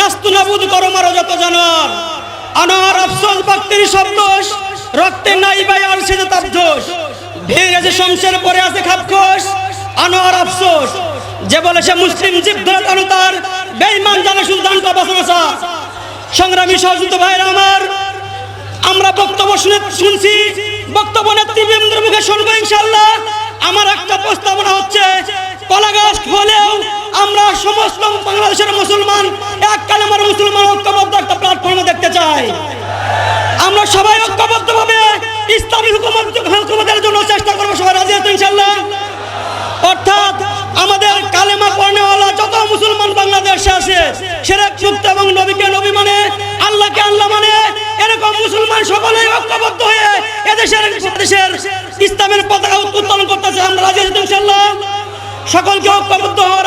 নাস্তু নাবুদ করো মারো যত জানার আনার আফসোস, ভক্তির শব্দোষ রক্তে নাই বাই আর সে তাপঝোষ ভিড় আছে শমশের, পরে আছে খাপখোস আনোয়ার আফসোস, যে বলে সে মুসলিম জীব ধরে তানো তার। বেঈমান জানা সুলতান দান বাসনাসা। সংগ্রামী সহযোগিত ভাইরা আমার, আমরা বক্তব্য শুনে শুনছি। বক্তব্য নেতৃবৃন্দের মুখে শুনব ইনশাল্লাহ আমার একটা প্রস্তাবনা হচ্ছে সমস্ত বাংলাদেশের মুসলমান। এক কালেমার মুসলমান ঐক্যবদ্ধ একটা প্ল্যাটফর্মে দেখতে চাই। আমরা সবাই ঐক্যবদ্ধভাবে ইসলামী হুকুমত হুকুমতের জন্য চেষ্টা করব, সবাই রাজি আছেন ইনশাল্লাহ অর্থাৎ আমাদের কালেমা পড়নেওয়ালা যত মুসলমান বাংলাদেশে আছে, সেরেক মুক্ত এবং নবীকে নবী মানে আল্লাহকে আল্লাহ মানে এরকম মুসলমান সকলেই ঐক্যবদ্ধ হয়ে এদেশের দেশের ইসলামের পতাকা উত্তোলন করতেছে। আমরা রাজি আছি ইনশাল্লাহ সকলকে ঐক্যবদ্ধ হওয়ার